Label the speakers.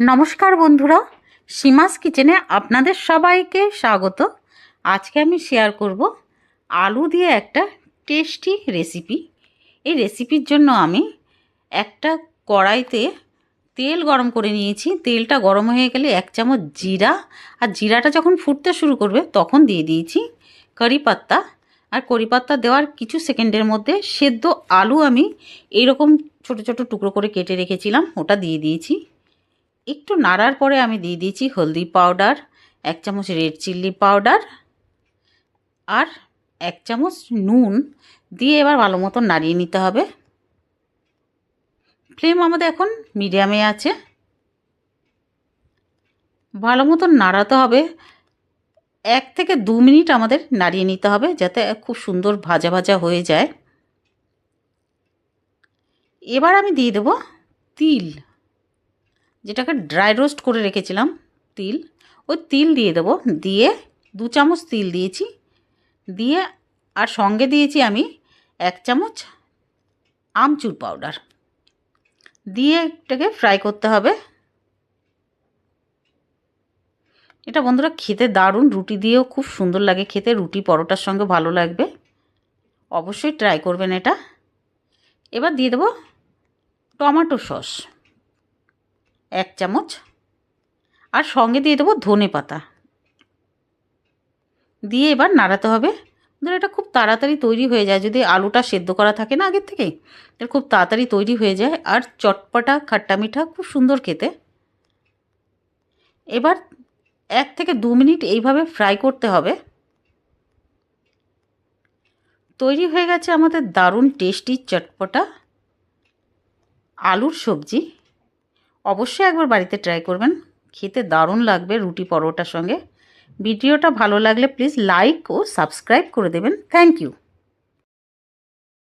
Speaker 1: নমস্কার বন্ধুরা, সীমাস কিচেনে আপনাদের সবাইকে স্বাগত। আজকে আমি শেয়ার করব আলু দিয়ে একটা টেস্টি রেসিপি এই রেসিপির জন্য আমি একটা কড়াইতে তেল গরম করে নিয়েছি। তেলটা গরম হয়ে গেলে এক চামচ জিরা, আর জিরাটা যখন ফুটতে শুরু করবে তখন দিয়ে দিয়েছি কারি পাত্তা। আর করি পাত্তা দেওয়ার কিছু সেকেন্ডের মধ্যে সেদ্ধ আলু আমি এইরকম ছোট ছোট টুকরো করে কেটে রেখেছিলাম, ওটা দিয়ে দিয়েছি। একটু নাড়ার পরে আমি দিয়ে দিয়েছি হলদি পাউডার, এক চামচ রেড চিল্লি পাউডার আর এক চামচ নুন দিয়ে এবার ভালো মতো নাড়িয়ে নিতে হবে। ফ্লেম আমাদের এখন মিডিয়ামে আছে। ভালো মতো নাড়াতে হবে। এক থেকে দু মিনিট আমাদের নাড়িয়ে নিতে হবে যাতে খুব সুন্দর ভাজা ভাজা হয়ে যায়। এবার আমি দিয়ে দেবো তিল। যেটাকে ড্রাই রোস্ট করে রেখেছিলাম, তিল, ওই তিল দিয়ে দেবো। দিয়ে দু চামচ তিল দিয়েছি। দিয়ে আর সঙ্গে দিয়েছি আমি এক চামচ আমচুর পাউডার দিয়ে এটাকে ফ্রাই করতে হবে। এটা বন্ধুরা খেতে দারুণ, রুটি দিয়েও খুব সুন্দর লাগে খেতে। রুটি পরোটার সঙ্গে ভালো লাগবে। অবশ্যই ট্রাই করবেন এটা। এবার দিয়ে দেবো টমেটো সস। এক চামচ। আর সঙ্গে দিয়ে দেবো ধনে পাতা। দিয়ে এবার নাড়াতে হবে। ধর এটা খুব তাড়াতাড়ি তৈরি হয়ে যায়। যদি আলুটা সেদ্ধ করা থাকে না আগের থেকে এটা খুব তাড়াতাড়ি তৈরি হয়ে যায়। আর চটপটা, খাট্টা মিঠা খুব সুন্দর খেতে। এবার এক থেকে দু মিনিট এইভাবে ফ্রাই করতে হবে। তৈরি হয়ে গেছে আমাদের দারুণ টেস্টি চটপটা আলুর সবজি। অবশ্যই একবার বাড়িতে ট্রাই করবেন। খেতে দারুণ লাগবে রুটি পরোটার সঙ্গে। ভিডিওটা ভালো লাগলে প্লিজ লাইক ও সাবস্ক্রাইব করে দেবেন। Thank you